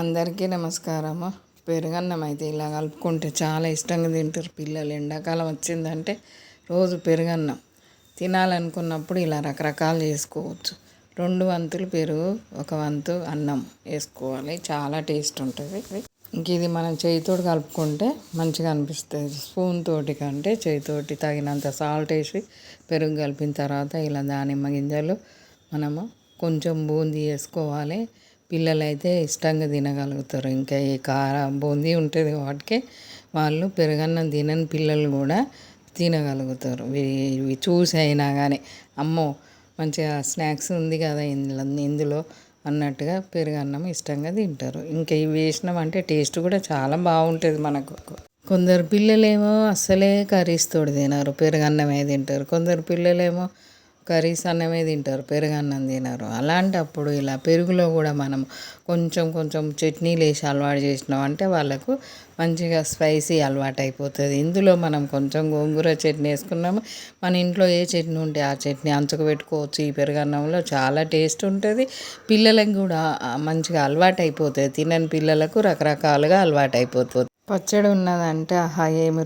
అందరికీ నమస్కారము. పెరుగన్నం అయితే ఇలా కలుపుకుంటే చాలా ఇష్టంగా తింటారు పిల్లలు. ఎండాకాలం వచ్చిందంటే రోజు పెరుగన్నం. తినాలనుకున్నప్పుడు ఇలా రకరకాలు చేసుకోవచ్చు. రెండు వంతులు పెరుగు ఒక వంతు అన్నం వేసుకోవాలి. చాలా టేస్ట్ ఉంటుంది. ఇంక ఇది మనం చేయితోటి కలుపుకుంటే మంచిగా అనిపిస్తుంది. స్పూన్ తోటి కంటే చేయితోటి తగినంత సాల్ట్ వేసి పెరుగు కలిపిన తర్వాత ఇలా దానిమ్మ గింజలు మనము కొంచెం బూందీ వేసుకోవాలి. పిల్లలు అయితే ఇష్టంగా తినగలుగుతారు. ఇంకా ఈ కారం బూందీ ఉంటుంది వాటికి వాళ్ళు పెరుగన్నం తినని పిల్లలు కూడా తినగలుగుతారు. ఇవి- ఇవి చూసి అయినా కానీ అమ్మో మంచిగా స్నాక్స్ ఉంది కదా ఇందులో ఇందులో అన్నట్టుగా పెరుగన్నం ఇష్టంగా తింటారు. ఇంకా ఇవి వేసినామంటే టేస్ట్ కూడా చాలా బాగుంటుంది మనకు. కొందరు పిల్లలేమో అస్సలే కర్రీస్ తోడు తినరు పెరుగన్నమే తింటారు. కొందరు పిల్లలేమో కర్రీస్ అన్నమే తింటారు పెరుగన్నం తినరు. అలాంటప్పుడు ఇలా పెరుగులో కూడా మనం కొంచెం కొంచెం చట్నీలు వేసి అలవాటు చేసినాం అంటే వాళ్ళకు మంచిగా స్పైసీ అలవాటు అయిపోతుంది ఇందులో మనం కొంచెం గోంగూర చట్నీ వేసుకున్నాము. మన ఇంట్లో ఏ చట్నీ ఉంటే ఆ చట్నీ అంచుకు పెట్టుకోవచ్చు. ఈ పెరుగన్నంలో చాలా టేస్ట్ ఉంటుంది. పిల్లలకు కూడా మంచిగా అలవాటు అయిపోతుంది తినని పిల్లలకు రకరకాలుగా అలవాటు అయిపోతుంది పచ్చడి ఉన్నదంటే ఆహా ఏమి